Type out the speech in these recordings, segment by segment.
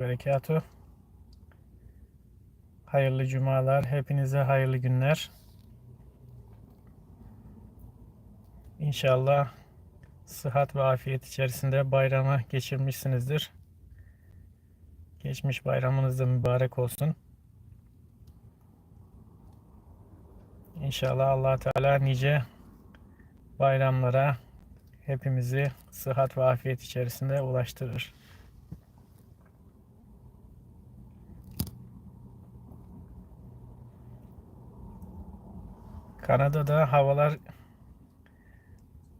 Berekatuhu. Hayırlı cumalar. Hepinize hayırlı günler. İnşallah sıhhat ve afiyet içerisinde bayramı geçirmişsinizdir. Geçmiş bayramınız da mübarek olsun. İnşallah allah Teala nice bayramlara hepimizi sıhhat ve afiyet içerisinde ulaştırır. Kanada'da havalar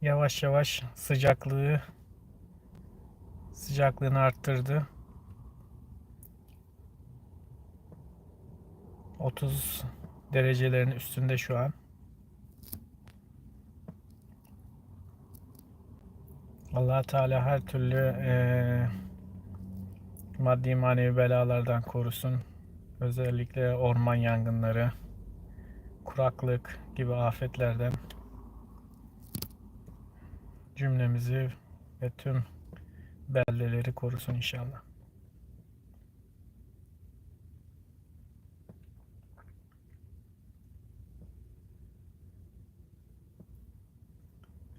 yavaş yavaş sıcaklığı sıcaklığını arttırdı. 30 derecelerin üstünde şu an. allah Teala her türlü eee, maddi manevi belalardan korusun. Özellikle orman yangınları, kuraklık gibi afetlerden cümlemizi ve tüm beldeleri korusun inşallah.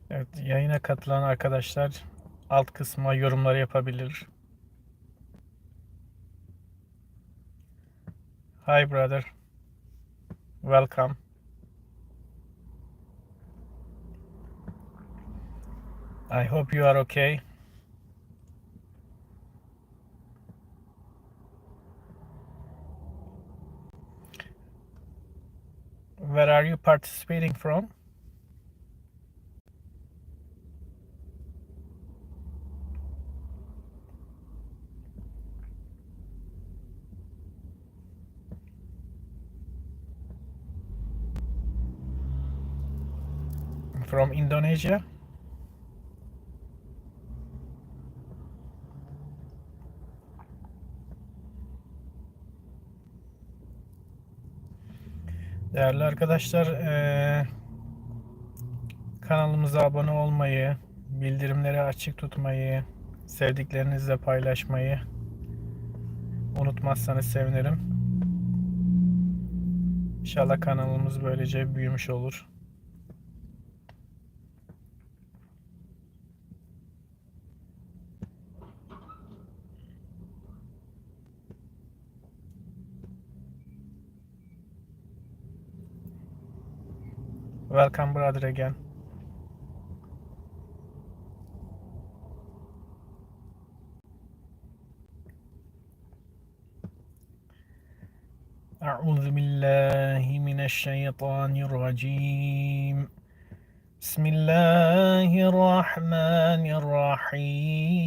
Evet, yayına katılan arkadaşlar alt kısma yorumları yapabilir. Hi brother. Welcome. I hope you are okay. Where are you participating from? From Indonesia? Değerli arkadaşlar, eee, kanalımıza abone olmayı, bildirimleri açık tutmayı, sevdiklerinizle paylaşmayı unutmazsanız sevinirim. İnşallah kanalımız böylece büyümüş olur. Welcome brother again. أعوذ بالله من الشيطان الرجيم بسم الله الرحمن الرحيم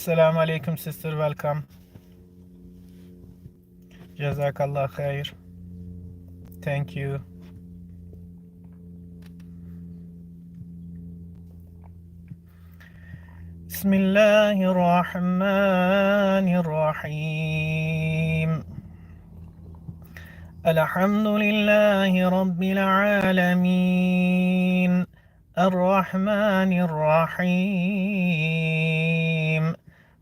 Selamun Aleyküm sister welcome. Jazakallah hayır. Thank you. Bismillahirrahmanirrahim. Elhamdülillahi Rabbil alemin. Errahmanirrahim.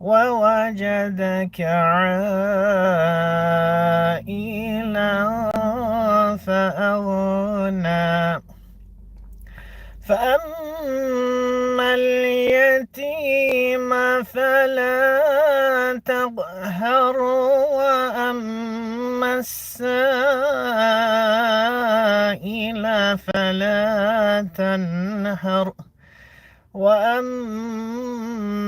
ووجدك عائلا فأغنى. فأما اليتيم فلا تقهر وأما السائل فلا تنهر. وأما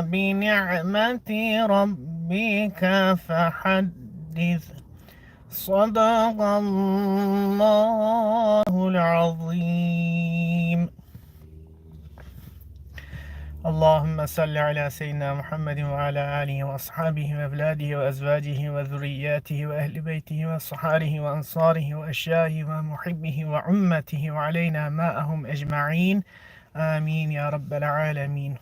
بنعمة ربك فحدث. صدق الله العظيم. اللهم صل على سيدنا محمد وعلى آله وأصحابه وأولاده وأزواجه وذرياته وأهل بيته وصحاره وأنصاره وأشيائه ومحبه وعمته وعلينا ماءهم أجمعين. آمين يا رب العالمين.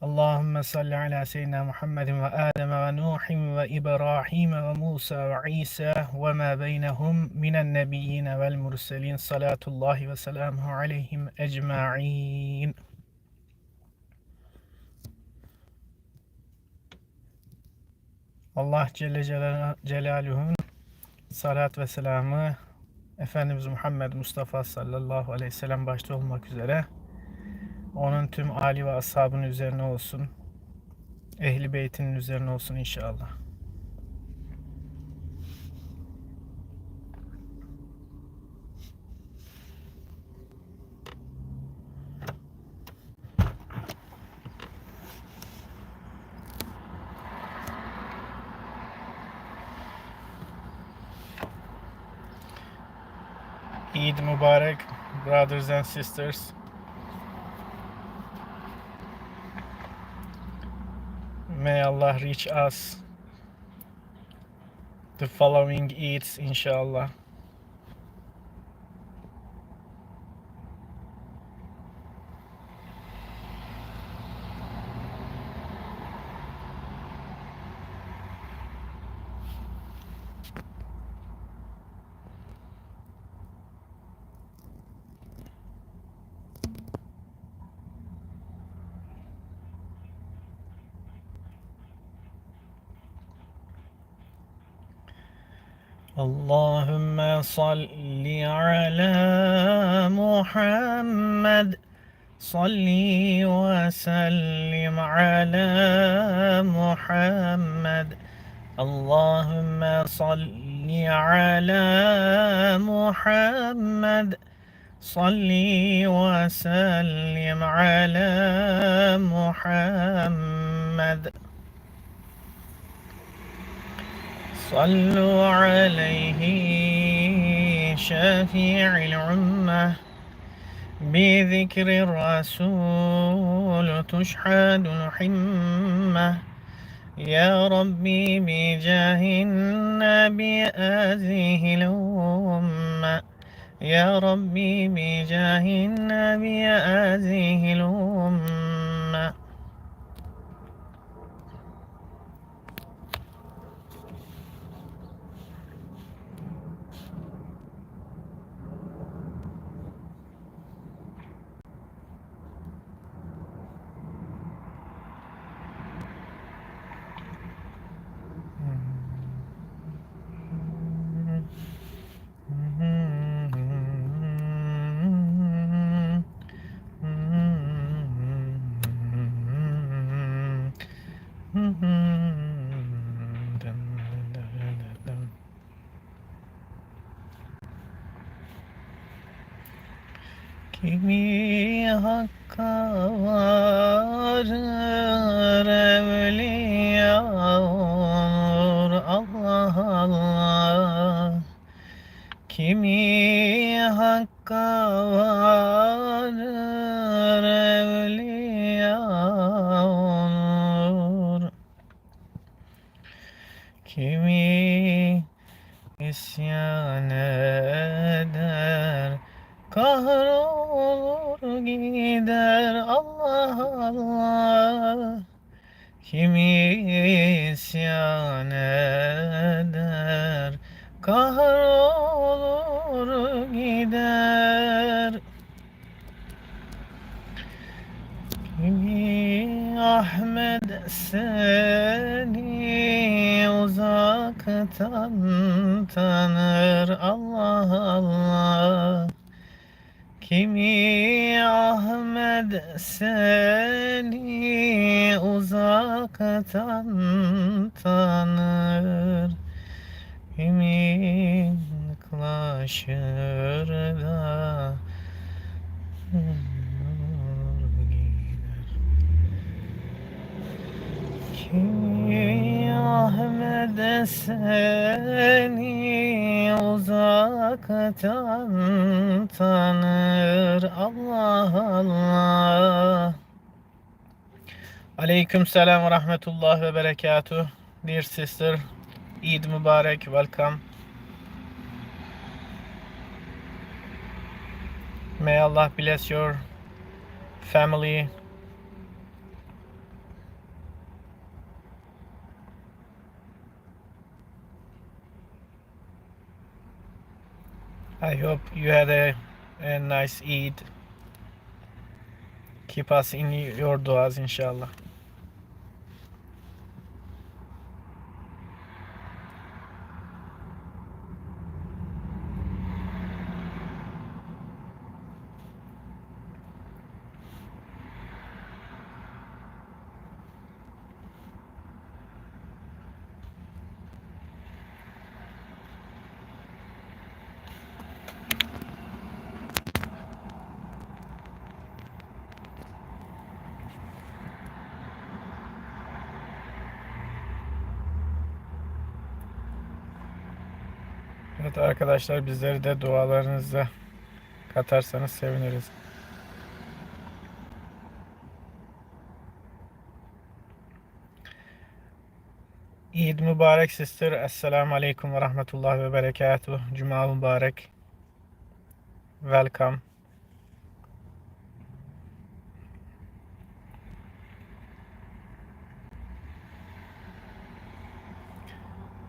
Allahümme salli ala seyyidina Muhammedin ve Adem ve Nuhin ve İbrahim ve Musa ve İsa ve ma beynehum minen nebiyyine vel murselin salatullahi ve selamuhu aleyhim ecma'in. Allah Celle Celaluhu'nun salat ve selamı Efendimiz Muhammed Mustafa sallallahu aleyhi ve sellem başta olmak üzere onun tüm Ali ve ashabının üzerine olsun. Ehli beytinin üzerine olsun inşallah. Eid Mubarak, brothers and sisters. May Allah reach us the following Eids, inshallah. صل على محمد. صل وسلم على محمد. اللهم صل على محمد. صل وسلم على محمد. صلوا عليه شفيع الأمة بذكر الرسول تشحد الحمة. يا ربي بجاه النبي هذه الأمة. يا ربي بجاه النبي هذه الأمة. Allah Allah. Kimi isyan eder? Kahrolur gider. Kimi Ahmet seni uzaktan tanır? Allah Allah Kimi Ahmet seni uzaktan tanır? Kimi yaklaşır da gider Kimi Ahmet seni uzaktan tanır? Allah Allah. Aleyküm selam ve rahmetullah ve berekatuh. Dear sister Eid Mubarak welcome. May Allah bless your family I hope you had a, a nice Eid. Keep us in your duas inşallah. Evet arkadaşlar bizleri de dualarınızla katarsanız seviniriz. Eid mübarek sister. Esselamu aleyküm ve rahmetullah ve berekatuh. Cuma mübarek. Welcome.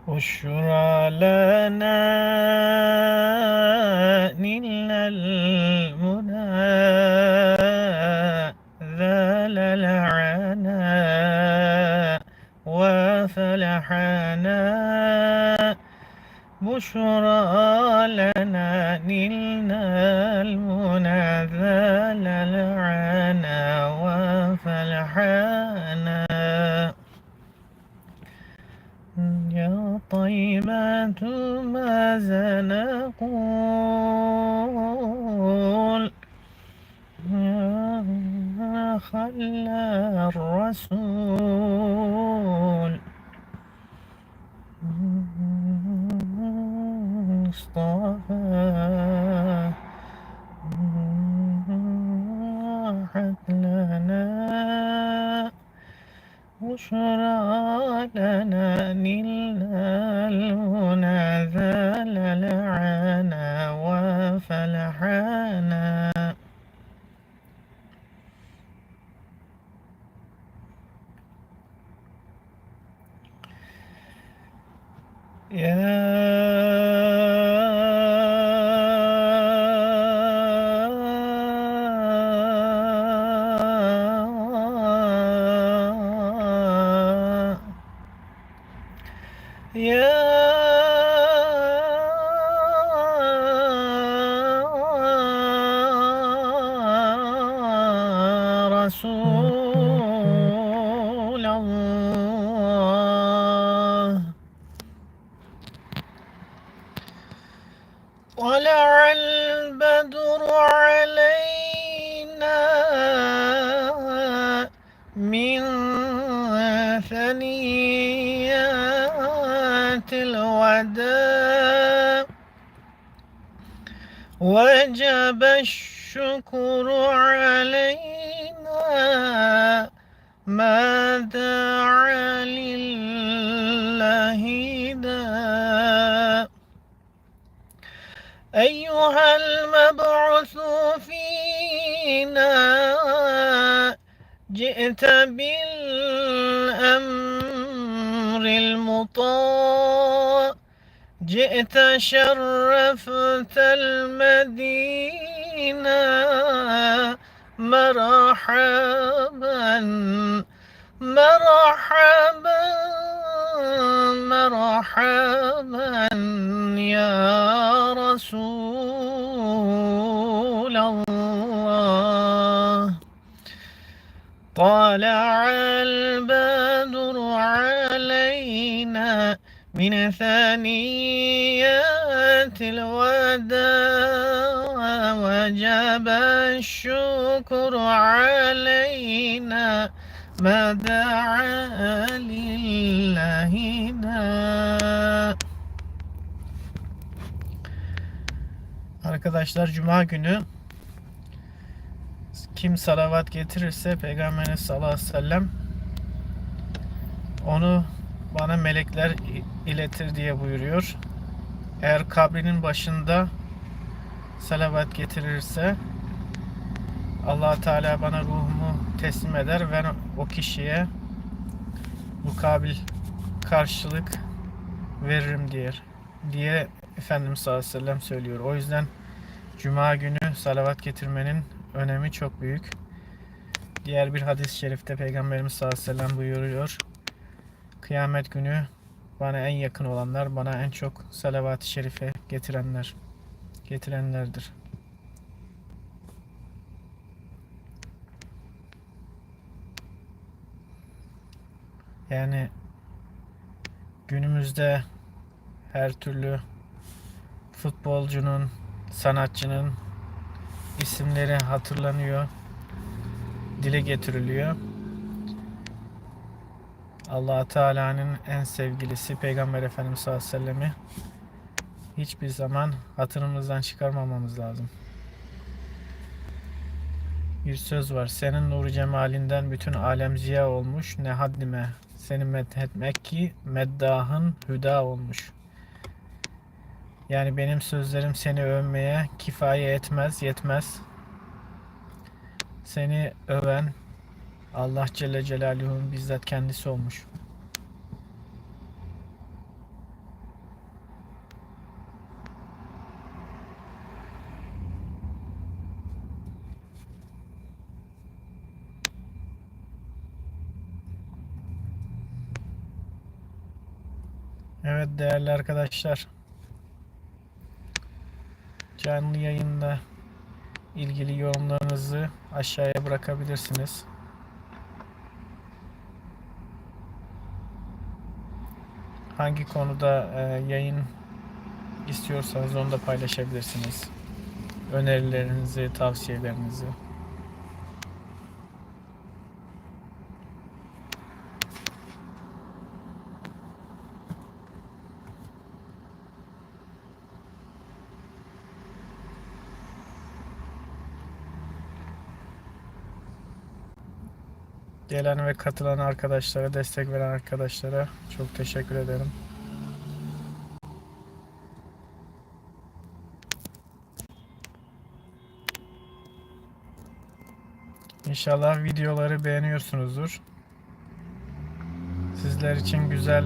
بشرى لنا نلنا المنى ذال العنا وفلحنا. بشرى لنا نلنا المنى ذال العنا وفلحنا. طيبة ماذا نقول يا خلى الرسول. مصطفى بشرى لنا نلنا المنى ذال العنا وفلحنا. يا وجب الشكر علينا ما دعا لله دا أيها المبعوث فينا جئت بالأمر المطاع. جئت شرفت المدينة مرحبا مرحبا مرحبا يا رسول الله. طلع البدر من ثنيات الوداع وجب الشكر علينا ما دعا لله دا Arkadaşlar Cuma günü kim salavat getirirse Peygamberimiz sallallahu aleyhi ve sellem onu bana melekler iletir diye buyuruyor. Eğer kabrinin başında salavat getirirse allah Teala bana ruhumu teslim eder ve o kişiye mukabil karşılık veririm diye diye Efendimiz sallallahu aleyhi ve sellem söylüyor. O yüzden Cuma günü salavat getirmenin önemi çok büyük. Diğer bir hadis-i şerifte Peygamberimiz sallallahu aleyhi ve sellem buyuruyor. Kıyamet günü bana en yakın olanlar, bana en çok salavat-ı şerife getirenler, getirenlerdir. Yani günümüzde her türlü futbolcunun, sanatçının isimleri hatırlanıyor, dile getiriliyor. Allah Teala'nın en sevgilisi Peygamber Efendimiz sallallahu aleyhi ve sellem'i hiçbir zaman hatırımızdan çıkarmamamız lazım. Bir söz var. Senin nuru cemalinden bütün alem ziya olmuş. Ne haddime seni methetmek ki meddahın hüda olmuş. Yani benim sözlerim seni övmeye kifaye etmez, yetmez. Seni öven Allah Celle Celaluhu'nun bizzat kendisi olmuş. Evet değerli arkadaşlar. Canlı yayında ilgili yorumlarınızı aşağıya bırakabilirsiniz. Hangi konuda e, yayın istiyorsanız onu da paylaşabilirsiniz. Önerilerinizi, tavsiyelerinizi. Gelen ve katılan arkadaşlara, destek veren arkadaşlara çok teşekkür ederim. İnşallah videoları beğeniyorsunuzdur. Sizler için güzel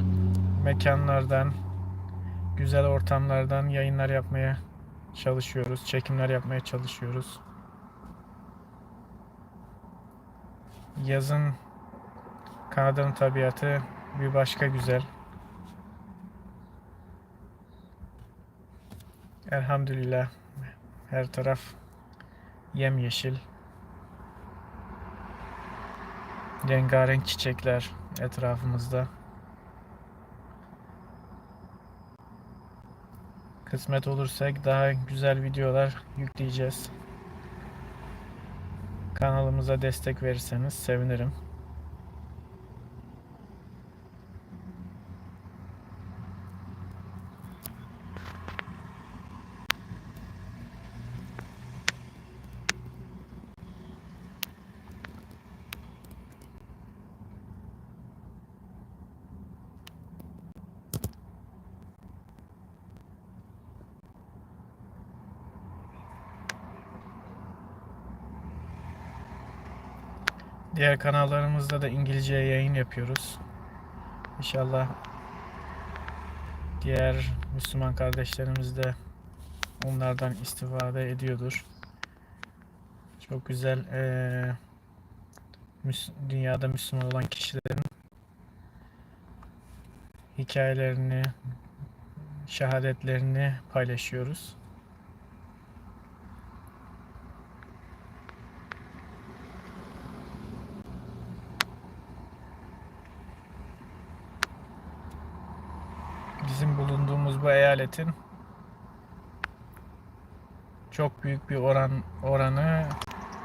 mekanlardan, güzel ortamlardan yayınlar yapmaya çalışıyoruz, çekimler yapmaya çalışıyoruz. Yazın Kanada'nın tabiatı bir başka güzel. Elhamdülillah her taraf yemyeşil. Rengarenk çiçekler etrafımızda. Kısmet olursak daha güzel videolar yükleyeceğiz. Kanalımıza destek verirseniz sevinirim. Diğer kanallarımızda da İngilizce yayın yapıyoruz. İnşallah diğer Müslüman kardeşlerimiz de onlardan istifade ediyordur. Çok güzel Müs- dünyada Müslüman olan kişilerin hikayelerini, şehadetlerini paylaşıyoruz. Eyaletin çok büyük bir oran oranı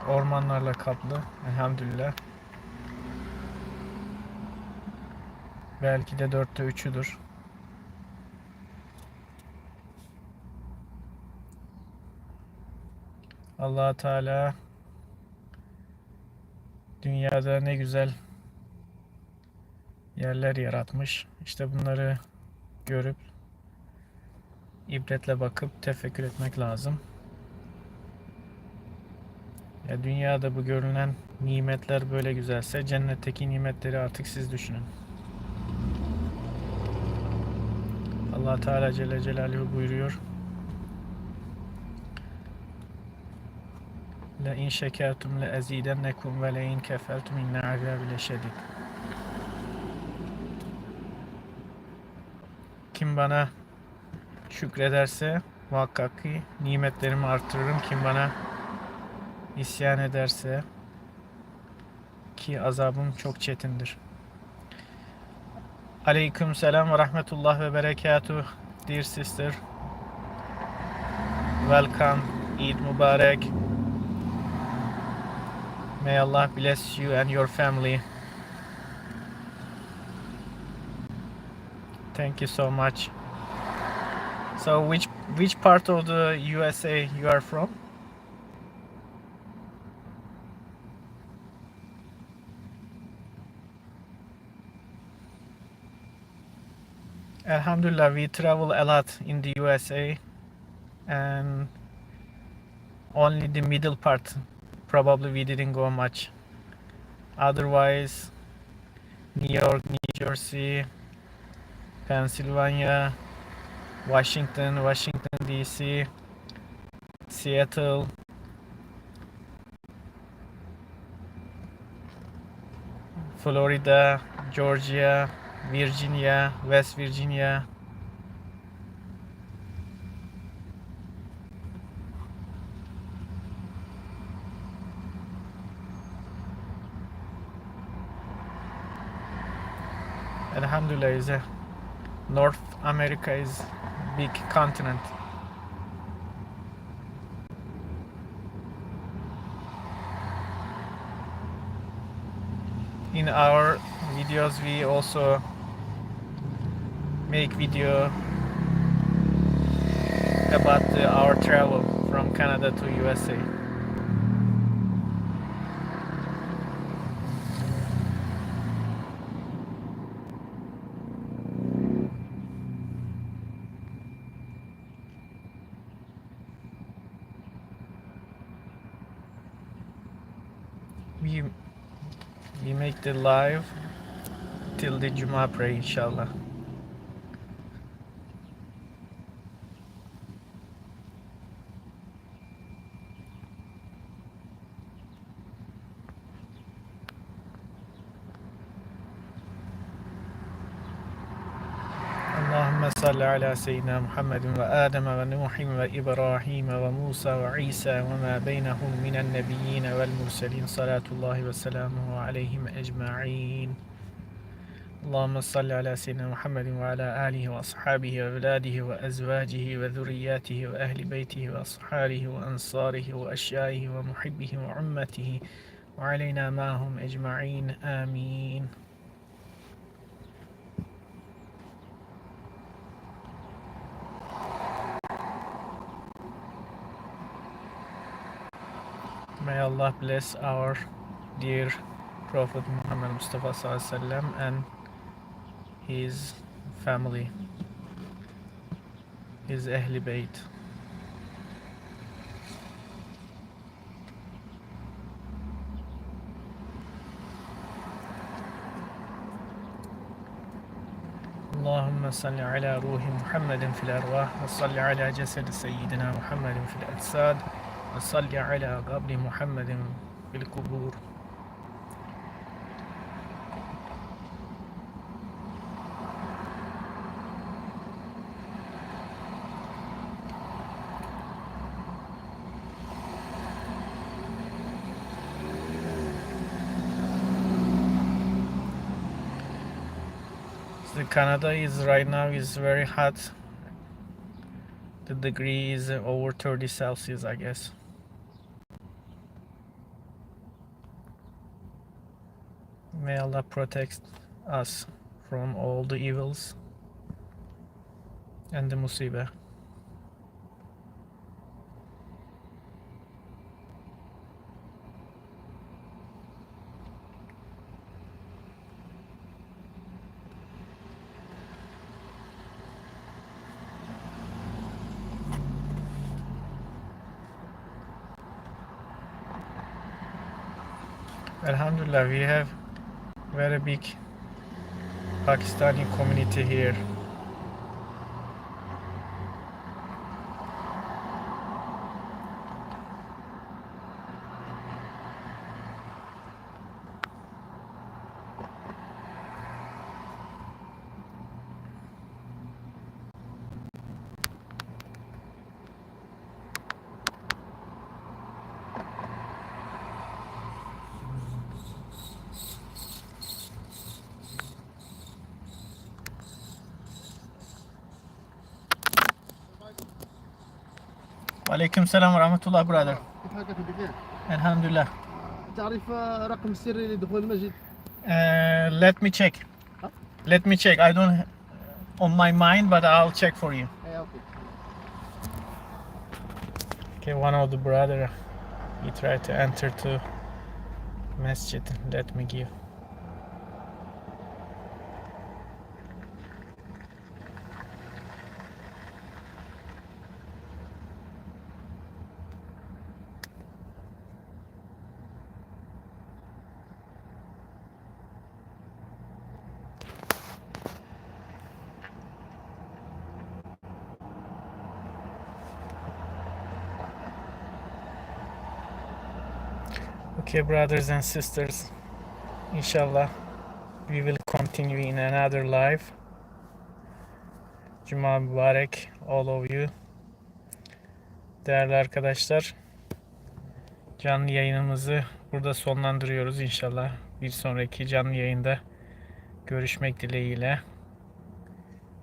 ormanlarla kaplı. Elhamdülillah. Belki de dörtte üçüdür. allah Teala dünyada ne güzel yerler yaratmış. İşte bunları görüp ibretle bakıp tefekkür etmek lazım. Ya dünyada bu görünen nimetler böyle güzelse cennetteki nimetleri artık siz düşünün. Allah Teala Celle Celaluhu buyuruyor. La in şekertum le ezidennekum ve le in kefertum inne azabi leşedid. Kim bana şükrederse muhakkak ki nimetlerimi artırırım. Kim bana isyan ederse ki azabım çok çetindir. Aleyküm selam ve rahmetullah ve berekatuh. Dear sister. Welcome. Eid Mubarak. May Allah bless you and your family. Thank you so much. So which which part of the USA you are from? Alhamdulillah, we travel a lot in the USA, and only the middle part probably we didn't go much. Otherwise, New York, New Jersey, Pennsylvania, Washington, Washington DC, Seattle, Florida, Georgia, Virginia, West Virginia. Alhamdulillah is North America is big continent. In our videos we also make video about our travel from Canada to USA. We we make the live till the Juma pray inshallah. اللهم صل على سيدنا محمد وآدم ونوح وإبراهيم وموسى وعيسى وما بينهم من النبيين والمرسلين. صلاة الله وسلامه عليهم أجمعين. اللهم صل على سيدنا محمد وعلى آله وأصحابه وأولاده وأزواجه وذرياته وأهل بيته وأصحابه وأنصاره وأشيائه ومحبه وعمته. وعلينا معهم أجمعين. آمين. Allah bless our dear Prophet Muhammad Mustafa sallam and his family, his Ahli Bayt. اللهم صل على روح محمد في الأرواح وصل على جسد سيدنا محمد في الأجساد ala kabri Muhammedin fil kubur. The Canada is right now is very hot. The degree is over 30 Celsius, I guess. May Allah protect us from all the evils and the musibah. Alhamdulillah, we have very big Pakistani community here. Aleyküm selam ve rahmetullah brother. كيف حالك بخير؟ Elhamdülillah. تعرف آه، رقم السري لدخول المسجد؟ Uh, let me check. Let me check. I don't on my mind, but I'll check for you. اي اوكي Okay, one of the brother, he tried to enter to masjid. Let me give. Okay, brothers and sisters, inshallah, we will continue in another live. Cuma mübarek all of you. Değerli arkadaşlar, canlı yayınımızı burada sonlandırıyoruz inşallah. Bir sonraki canlı yayında görüşmek dileğiyle.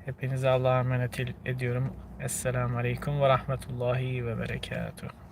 Hepinize Allah'a emanet ediyorum. Esselamu Aleyküm ve Rahmetullahi ve Berekatuhu.